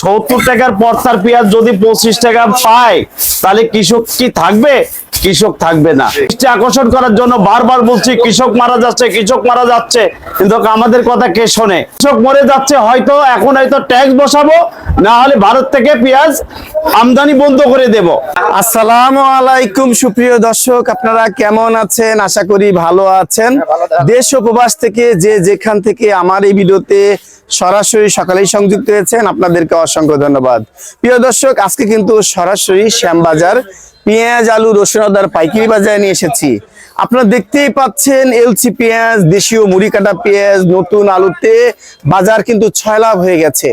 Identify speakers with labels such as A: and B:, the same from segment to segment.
A: সত্তর টাকার পর্তার পেঁয়াজ যদি পঁচিশ টাকা পায় তাহলে কৃষক কি থাকবে? কৃষক থাকবে না। আকর্ষণ করার জন্য বারবার বলছি কৃষক মারা যাচ্ছে কৃষক মারা যাচ্ছে। কিন্তু আমাদের কথা কে শোনে? কৃষক মরে যাচ্ছে হয়তো এখন হয়তো ট্যাক্স বসাবো না হলে ভারত থেকে পেঁয়াজ আমদানি বন্ধ করে দেব।
B: আসসালামু আলাইকুম সুপ্রিয় দর্শক আপনারা কেমন আছেন? আশা করি ভালো আছেন। দেশ উপবাস থেকে যে যেখান থেকে আমার এই ভিডিওতে সরাসরি সকালেই সংযুক্ত হয়েছেন আপনাদেরকে অসংখ্য ধন্যবাদ। প্রিয় দর্শক, আজকে কিন্তু সরাসরি শ্যামবাজার পেঁয়াজ, আলু, রসুন, আদার পাইকারি বাজারে নিয়ে এসেছি। আপনারা দেখতেই পাচ্ছেন এলসি পেঁয়াজ, দেশীয় মুড়ি কাটা পেঁয়াজ, নতুন আলুতে বাজার কিন্তু ছয় লাভ হয়ে গেছে।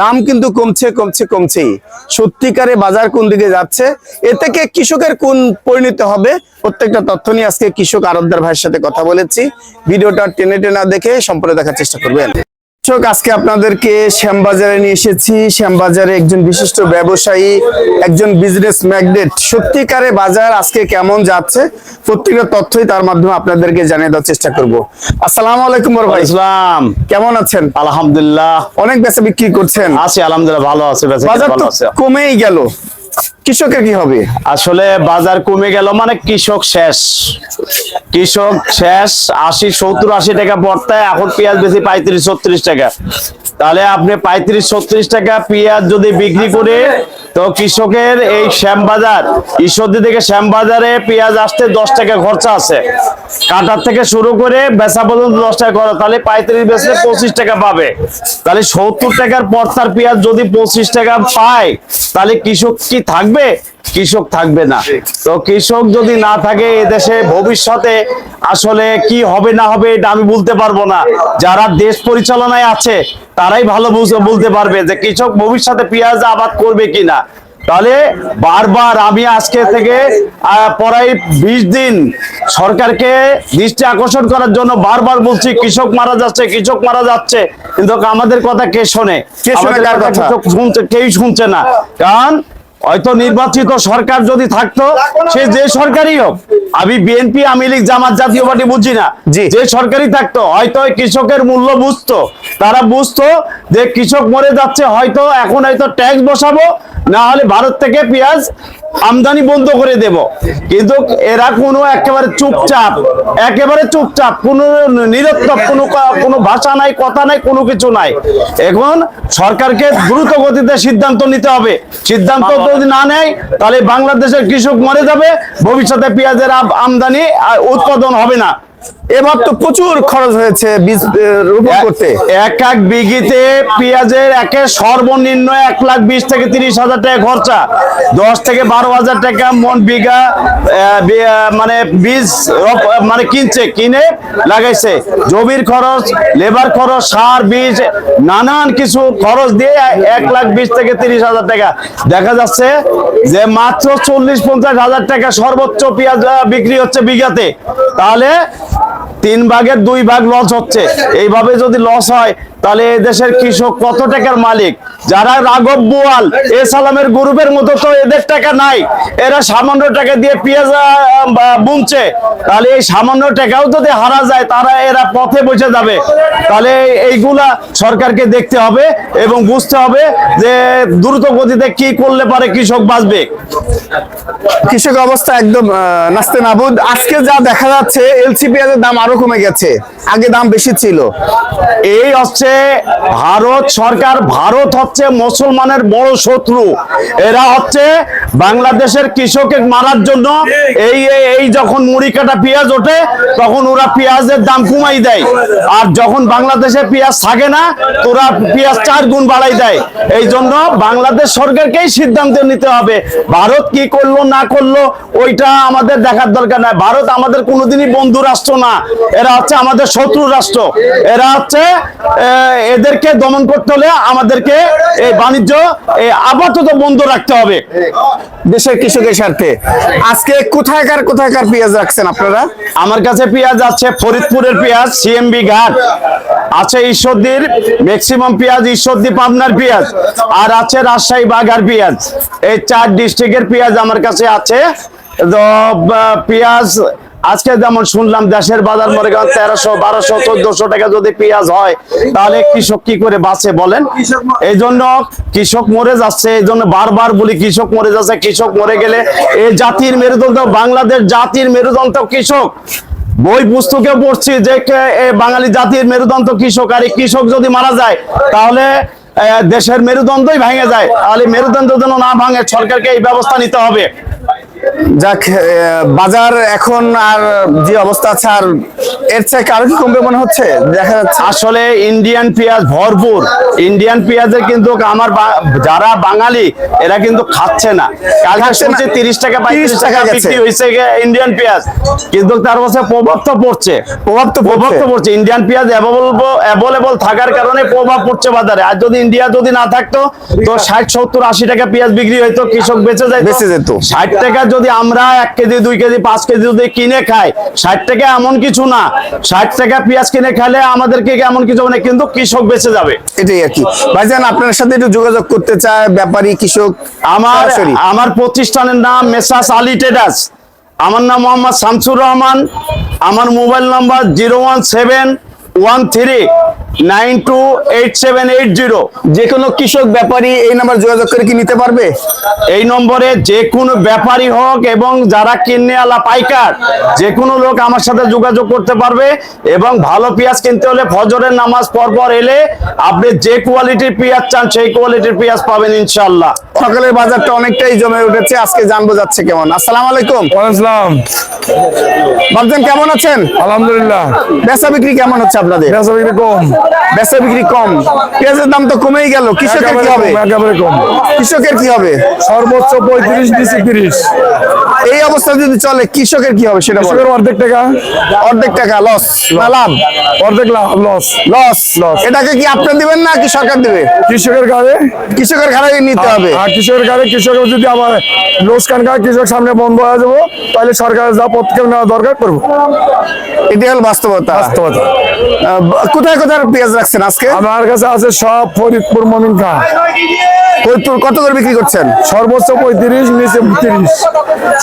B: দাম কিন্তু কমছে কমছে, কমছেই। সত্যিকারে বাজার কোন দিকে যাচ্ছে? এ থেকে কৃষকের কোন পরিণত হবে? প্রত্যেকটা তথ্য নিয়ে আজকে কৃষক আরবদার ভাইয়ের সাথে কথা বলেছি। ভিডিওটা টেনে টেনে দেখে সম্পূর্ণ দেখার চেষ্টা করবেন। দর্শক আজকে আপনাদেরকে শ্যামবাজারে নিয়ে এসেছি। শ্যামবাজারে একজন বিশিষ্ট ব্যবসায়ী একজন বিজনেস ম্যাগনেট সত্যিকারে বাজার আজকে কেমন যাচ্ছে প্রত্যেকটা তথ্যই তার মাধ্যমে আপনাদেরকে জানিয়ে দেওয়ার চেষ্টা করব। আসসালাম আলাইকুম ভাই।
A: ইসলাম
B: কেমন আছেন?
A: আলহামদুলিল্লাহ।
B: অনেক বেচা বিক্রি করছেন।
A: আছি আলহামদুলিল্লাহ ভালো আছে।
B: বাজার তো
A: আছে।
B: কমেই গেল। কৃষকের কি হবে
A: আসলে বাজার কমে গেল মানে কৃষক শেষ। কৃষক শেষ, আশি, সত্তর, আশি টাকা বর্তায়, এখন পেঁয়াজ বেশি পঁয়ত্রিশ, ছত্রিশ টাকা। তাহলে আপনি পঁয়ত্রিশ, ছত্রিশ টাকা পেঁয়াজ যদি বিক্রি করে তো কৃষকের এই শ্যামবাজার, ঈশ্বরদী থেকে শ্যামবাজারে পেঁয়াজ আসতে দশ টাকা খরচা আছে। কাটার থেকে শুরু করে বেচা পর্যন্ত দশ টাকা খরচ, তাহলে পঁয়ত্রিশ বেচলে পঁচিশ টাকা পাবে। তাহলে সত্তর টাকার পর্তার পেঁয়াজ যদি পঁচিশ টাকা পায়, তাহলে কৃষক কি থাকবে? কৃষক থাকবে না। তো কৃষক যদি না থাকে এদেশে ভবিষ্যতে আসলে কি হবে না হবে এটা আমি বলতে পারব না। যারা দেশ পরিচালনায় আছে তারাই ভালো বুঝ- বলতে পারবে যে কৃষক ভবিষ্যতে পেঁয়াজ আবাদ করবে কিনা। তাহলে বারবার আমি আজকে থেকে পরাই প্রায় বিশ দিন সরকারকে দৃষ্টি আকর্ষণ করার জন্য বারবার বলছি কৃষক মারা যাচ্ছে কৃষক মারা যাচ্ছে। কিন্তু আমাদের কথা কে শোনে?
B: কে শোনে
A: আমাদের
B: কার
A: কথা
B: কথা?
A: কৃষক শুনছে কেউই শুনছে না। কারণ হয়তো নির্বাচিত সরকার যদি থাকতো সে যে সরকারই হোক আমি বিএনপি আমি লীগ জামাত জাতীয় পার্টি বুঝি না। যে সরকারই থাকতো হয়তো কৃষকের মূল্য বুঝতো। তারা বুঝতো যে কৃষক মরে যাচ্ছে হয়তো এখন হয়তো ট্যাক্স বসাবো না হলে ভারত থেকে পেঁয়াজ আমদানি বন্ধ করে দেব। কিন্তু এরা কোনো একেবারে চুপচাপ একেবারে চুপচাপ কোনো নিরত্তক কোনো কোনো ভাষা নাই কথা নাই কোনো কিছু নাই। এখন সরকারকে দ্রুত গতিতে সিদ্ধান্ত নিতে হবে। সিদ্ধান্ত যদি না নেয় তাহলে বাংলাদেশের কৃষক মরে যাবে ভবিষ্যতে পেঁয়াজের আমদানি উৎপাদন হবে না।
B: এবার তো প্রচুর খরচ হয়েছে বীজ রোপণ করতে।
A: এক এক বিঘিতে পেঁয়াজের একে সর্বনিম্ন এক লাখ বিশ থেকে তিরিশ হাজার টাকা খরচা। দশ থেকে বারো হাজার টাকা মন বিঘা মানে বীজ মানে কিনছে কিনে লাগাইছে। জমির খরচ লেবার খরচ সার বীজ নানান কিছু খরচ দিয়ে এক লাখ বিশ থেকে তিরিশ হাজার টাকা। দেখা যাচ্ছে যে মাত্র চল্লিশ পঞ্চাশ হাজার টাকা সর্বোচ্চ পেঁয়াজ বিক্রি হচ্ছে বিঘাতে। তাহলে Ah! তিন ভাগের দুই ভাগ লস হচ্ছে। এইভাবে যদি লস হয়, তাহলে এদেশের কৃষক কত টাকার মালিক? যারা রাঘব বোয়াল, এ সালামের গ্রুপের মতো তো এদের টাকা নাই। এরা সামান্য টাকা দিয়ে পেঁয়াজ বুনছে। তাহলে এই সামান্য টাকাও যদি হারা যায়, তারা এরা পথে বসে যাবে। তাহলে এইগুলা সরকারকে দেখতে হবে এবং বুঝতে হবে যে দ্রুত গতিতে কি করলে পারে কৃষক বাঁচবে।
B: কৃষক অবস্থা একদম নাস্তে নাবুদ আজকে যা দেখা যাচ্ছে, এলসি পেঁয়াজের দাম আরও কমে গেছে। আগে দাম বেশি ছিল।
A: এই হচ্ছে ভারত সরকার। ভারত হচ্ছে মুসলমানের বড় শত্রু। এরা হচ্ছে বাংলাদেশের কৃষকে মারার জন্য এই- এই যখন মুড়ি কাটা পেঁয়াজ ওঠে, তখন ওরা পেঁয়াজের দাম কমাই দেয়। আর যখন বাংলাদেশে পেঁয়াজ থাকে না তোরা পেঁয়াজ চার গুণ বাড়াই দেয়। এই জন্য বাংলাদেশ সরকারকেই সিদ্ধান্ত নিতে হবে। ভারত কি করল, না করল, ওইটা আমাদের দেখার দরকার নাই। ভারত আমাদের কোনোদিনই বন্ধু রাষ্ট্র না। এরা হচ্ছে আমাদের শত্রু রাষ্ট্র। এরা হচ্ছে এদেরকে দমন করতে হলে আমাদেরকে এই বাণিজ্য আপাতত বন্ধ রাখতে হবে।
B: দেশের কৃষকের স্বার্থে। আজকে কোথায়কার কোথায়কার পেঁয়াজ রাখছেন আপনারা?
A: আমার কাছে পেঁয়াজ আছে ফরিদপুরের পেঁয়াজ সিএমবি ঘাট। আছে ঈশ্বরদীর ম্যাক্সিমাম পেঁয়াজ ঈশ্বরদী পাবনার পেঁয়াজ। আর আছে রাজশাহী বাঘার পেঁয়াজ। এই চার ডিস্ট্রিক্টের পেঁয়াজ আমার কাছে আছে। পেঁয়াজ আজকে যেমন শুনলাম দেশের বাজার মনে করেন তেরোশো বারোশো চোদ্দশো টাকা যদি পেঁয়াজ হয় তাহলে কৃষক কি করে বাঁচে বলেন? এই জন্য কৃষক মরে যাচ্ছে এই জন্য বারবার বলি কৃষক মরে যাচ্ছে কৃষক মরে গেলে এই জাতির মেরুদণ্ড বাংলাদেশ জাতির মেরুদণ্ড কৃষক। বই পুস্তকে পড়ছি যে বাঙালি জাতির মেরুদণ্ড কৃষক আর এই কৃষক যদি মারা যায় তাহলে দেশের মেরুদণ্ডই ভেঙে যায়। তাহলে মেরুদণ্ড যেন না ভাঙে সরকারকে এই ব্যবস্থা নিতে হবে।
B: যাক বাজার এখন আর যে অবস্থা আছে আর এর চেয়ে আরও কি কমবে মনে হচ্ছে? দেখা যাচ্ছে।
A: আসলে ইন্ডিয়ান পেঁয়াজ ভরপুর। ইন্ডিয়ান পেঁয়াজের কিন্তু আমার যারা বাঙালি এরা কিন্তু খাচ্ছে না। কালকে। শুনছি তিরিশ টাকা পঁয়ত্রিশ
B: টাকা
A: বিক্রি হয়েছে ইন্ডিয়ান পেঁয়াজ। কিন্তু তার কাছে প্রভাব তো পড়ছে।
B: প্রভাব তো
A: প্রভাব তো পড়ছে। ইন্ডিয়ান পেঁয়াজ অ্যাভেলেবল থাকার কারণে প্রভাব পড়ছে বাজারে। আর যদি ইন্ডিয়া যদি না থাকতো তো ষাট সত্তর আশি টাকা পেঁয়াজ বিক্রি হইতো কৃষক বেঁচে যায়
B: বেঁচে যেত।
A: ষাট টাকা যদি আমরা এক কেজি দুই কেজি পাঁচ কেজি যদি কিনে খাই ষাট টাকা এমন কিছু না। ষাট টাকা পেঁয়াজ কিনে খেলে আমাদেরকে এমন কিছু মানে কিন্তু কৃষক বেঁচে যাবে।
B: এটাই আর কি। ভাইজান আপনার সাথে একটু যোগাযোগ করতে চায় ব্যাপারী কৃষক
A: আমার আমার প্রতিষ্ঠানের নাম মেসাস আলী ট্রেডার্স। আমার নাম মোহাম্মদ শামসুর রহমান। আমার mobile number zero one seven one three nine two eight seven eight zero
B: যে কোনো কৃষক ব্যাপারী এই নাম্বার যোগাযোগ করে কি নিতে পারবে?
A: এই নম্বরে যে কোনো ব্যাপারী হোক এবং যারা কিনে আলা পাইকার যে কোনো লোক আমার সাথে যোগাযোগ করতে পারবে এবং ভালো পেঁয়াজ কিনতে হলে ফজরের নামাজ পর পর এলে আপনি যে কোয়ালিটির পেঁয়াজ চান সেই কোয়ালিটির পেঁয়াজ পাবেন ইনশাল্লাহ
B: সকালের বাজারটা অনেকটাই জমে উঠেছে আজকে জানব যাচ্ছে কেমন। আসসালামু আলাইকুম। বাবজান কেমন আছেন?
C: আলহামদুলিল্লাহ।
B: বেচা বিক্রি কেমন হচ্ছে আপনাদের?
C: বেচা বিক্রি কম।
B: বেচা বিক্রি কম। পেঁয়াজের দাম তো কমেই গেল। কৃষকের কি হবে?
C: কম একেবারে কম।
B: কৃষকের কি হবে?
C: সর্বোচ্চ পঁয়ত্রিশ নিচে তিরিশ।
B: এই অবস্থা যদি চলে কৃষকের কি হবে সেটা
C: কৃষকের অর্ধেক টাকা।
B: অর্ধেক টাকা লস না লাভ
C: অর্ধেক লাভ লস
B: লস
C: Loss.
B: এটাকে কি আপনি দিবেন না কি সরকার দিবে?
C: কৃষকের গাড়ে
B: কৃষকের ঘাড়ে নিতে হবে।
C: আর কৃষকের গাড়ে কৃষকের যদি আবার লোসকান খায় কৃষক সামনে বন্ধ হয়ে যাব তাহলে সরকারের যা পদক্ষেপ নেওয়া দরকার করব।
B: এটাই হল বাস্তবতা।
C: বাস্তবতা
B: কোথায় কোথায় পেঁয়াজ রাখছেন আজকে?
C: আমার কাছে আছে সব ফরিদপুর মমিন খা
B: ফরিদপুর কত করে বিক্রি করছেন?
C: সর্বোচ্চ পঁয়ত্রিশ নিচে তিরিশ।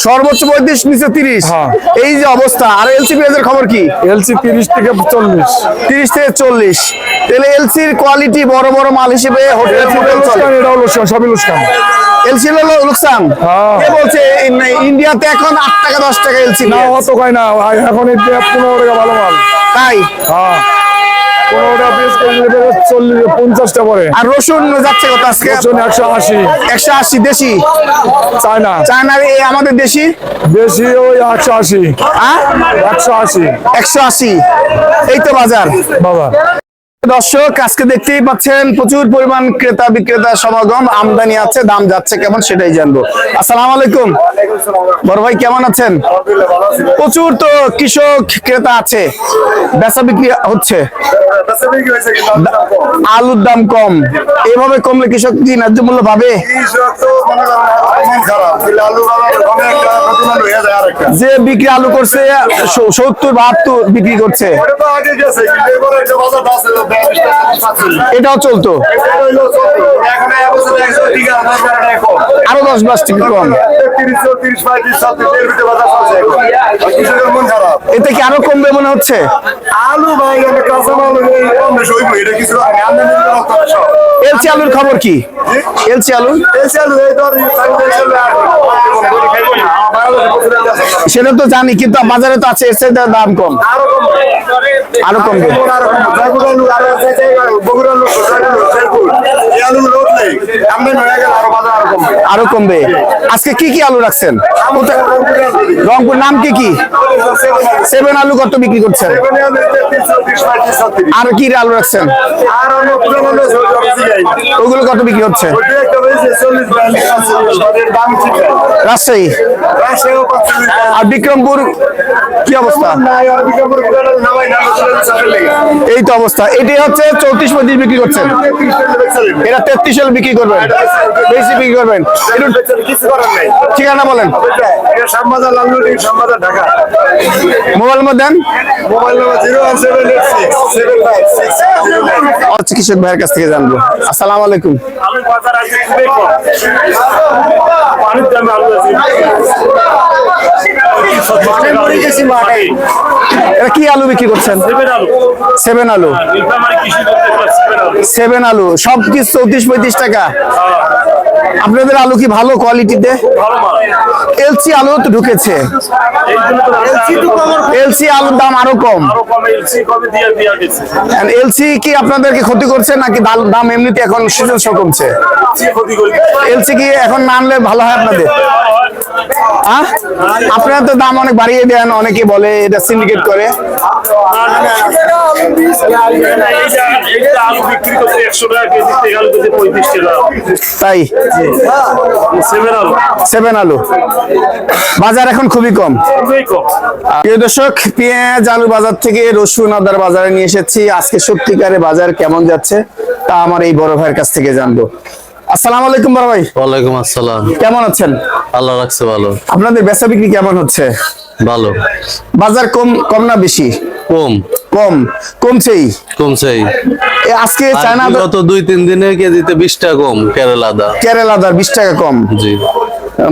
B: সর্বোচ্চ পঁয়ত্রিশ নিচে তিরিশ।
C: হ্যাঁ।
B: এই যে অবস্থা আর এলসি পেঁয়াজের খবর কি?
C: এলসি তিরিশ থেকে চল্লিশ।
B: তিরিশ থেকে চল্লিশ। তাহলে এলসির কোয়ালিটি বড় বড় মাল হিসেবে হোটেল হোটেল চলে।
C: লোকসান এটাও সবই লোকসান।
B: এলসি হলো লোকসান?
C: হ্যাঁ।
B: কে বলছে ইন্ডিয়াতে এখন আট টাকা দশ টাকা এলসি
C: না অত কয় না এখন পনেরো টাকা ভালো মাল।
B: তাই?
C: হ্যাঁ। পিস চল্লিশ পঞ্চাশটা পরে
B: আর রসুন যাচ্ছে কত আজকে?
C: রসুন একশো আশি।
B: একশো আশি দেশি?
C: চায়না।
B: চায়নার এই আমাদের দেশি?
C: দেশি ওই একশো আশি।
B: হ্যাঁ?
C: একশো আশি।
B: একশো আশি। এই তো বাজার।
C: বাবা
B: দর্শক, আজকে দেখতেই পাচ্ছেন প্রচুর পরিমাণ ক্রেতা বিক্রেতা সমাগম, আমদানি আছে, দাম যাচ্ছে কেমন সেটাই জানব। আসসালাম আলাইকুম। বড় ভাই, কেমন আছেন? প্রচুর তো কৃষক ক্রেতা আছে, বেচা বিক্রি হচ্ছে। আলুর দাম কম, এভাবে কমলে কৃষক কি ন্যায্য মূল্য পাবে? যে বিক্রি আলু করছে সত্তর, বাহাত্তর বিক্রি করছে। এটাও চলতো? আরও দশ বাস টিকিট কম। এতে কি আরও কমবে মনে হচ্ছে?
D: আলু।
B: এলসি আলুর খবর কি? এলসি আলু। সেটা তো জানি, কিন্তু বাজারে তো আছে, এর দাম কম।
D: আরও কম
B: আরও কমবে।
D: আরও কম জয়পুর আলু আরও আছে যে বগুড়া আলু জয়পুর জয়পুর এই আলু লোড নেই। আমদানি নয়া গেল আরও বাজার আরও কমবে
B: আজকে কি কি আলু রাখছেন রংপুর নাম কি কি সেভেন আলু কত বিক্রি করছেন আর কি আলু রাখছেন। ওগুলো কত বিক্রি হচ্ছে। রাজশাহী। আর বিক্রমপুর কি অবস্থা। এই তো অবস্থা এটি হচ্ছে চৌত্রিশ পঁয়ত্রিশ বিক্রি করছেন এটা তেত্রিশ বিক্রি করবেন বেশি বিক্রি করবেন
D: কিছু।
B: ঠিকানা বলেন।
D: ঢাকা।
B: মোবাইল মধ্যে দেন।
D: মোবাইল নম্বর 01786 75 609
B: চিকিৎসক ভাইয়ের কাছ থেকে জানব। আসসালামু আলাইকুম। এটা কি আলু বিক্রি করছেন? সেভেন আলু। সেভেন আলু। সব কি চৌত্রিশ পঁয়ত্রিশ টাকা। আপনাদের আলু কি ভালো কোয়ালিটিতে এলসি আলু তো ঢুকেছে। এলসি আলুর দাম আরও কম।
C: এলসি কমে দিয়ে দিয়ে গেছে।
B: এলসি কি আপনাদেরকে ক্ষতি করছে নাকি দাল- দাম এমনিতে এখন সৃজনশীল কমছে? এলসি কি এখন না আনলে ভালো হয় আপনাদের? হ্যাঁ? আপনারা তো দাম অনেক বাড়িয়ে দেন অনেকে বলে এটা সিন্ডিকেট করে।
C: আলু বিক্রি করতে একশো টাকা কেজি আলু কেজি পঁয়ত্রিশ টাকা।
B: তাই?
C: সেভেন আলু।
B: সেভেন আলু। বাজার এখন খুবই কম।
C: খুবই কম।
B: প্রিয় দর্শক পেঁয়াজ আলু বাজার থেকে রসুন আদার বাজারে নিয়ে এসেছি। আজকে সত্যিকারে বাজার কেমন যাচ্ছে তা আমার এই বড় ভাইয়ের কাছ থেকে জানব। আসসালামু আলাইকুম বড় ভাই।
E: ওয়ালাইকুম আসসালাম।
B: কেমন আছেন?
E: আল্লাহ রাখছে ভালো।
B: আপনাদের বেচা বিক্রি কেমন হচ্ছে?
E: ভালো।
B: বাজার কম কম না বেশি?
E: কম।
B: কম কমছেই।
E: কমছেই।
B: আজকে চায়না
E: গত দুই তিন দিনে কেজিতে বিশ টাকা কম কেরালাদা কেরালাদার
B: কেরালা দার বিশ টাকা কম।
E: জি।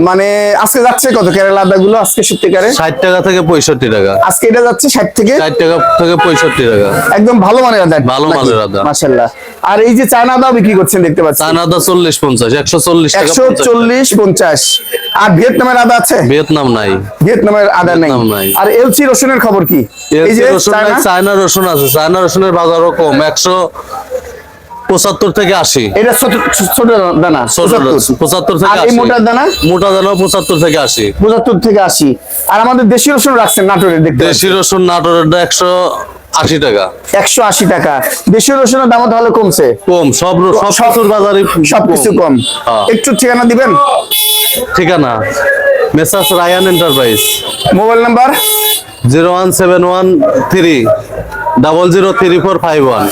B: মানে আজকে যাচ্ছে কত? কেরালা দা গুলো আজকে সত্যিকারে?
E: ষাট টাকা থেকে পঁয়ষট্টি টাকা।
B: আজকে এটা যাচ্ছে ষাট থেকে?
E: ষাট টাকা থেকে পঁয়ষট্টি টাকা।
B: একদম ভালো মানের আদা।
E: ভালো মানের আদা।
B: মাশাল্লাহ আর এই যে চায়না দাও বিক্রি করছেন দেখতে পাচ্ছি।
E: চায়না দা চল্লিশ পঞ্চাশ একশো চল্লিশ
B: একশো চল্লিশ পঞ্চাশ। আর ভিয়েতনামের আদা আছে?
E: ভিয়েতনাম নাই।
B: ভিয়েতনামের আদা নেই। আর এলসি রসুনের খবর কি? এই যে চায়না
E: রসুন আছে। চায়না রসুনের বাজারও কম একশো পঁচাত্তর থেকে আশি।
B: এটা ছোট দানা
E: ছোট
B: 75
E: পঁচাত্তর। থেকে আশি।
B: মোটার দানা?
E: মোটা দানা পঁচাত্তর থেকে আশি।
B: পঁচাত্তর থেকে আশি। আর আমাদের দেশি রসুন রাখছেন নাটোরে দেখতে
E: দেশি রসুন নাটোরের একশো আশি টাকা।
B: একশো আশি টাকা। দেশি রসুনের দাম তাহলে কমছে?
E: কম সব বাজারে
B: সবকিছু কম।
E: হ্যাঁ।
B: একটু ঠিকানা দিবেন?
E: ঠিকানা Messrs Rayan enterprise.
B: Mobile number?
E: Zero one seven one three double zero three four five one.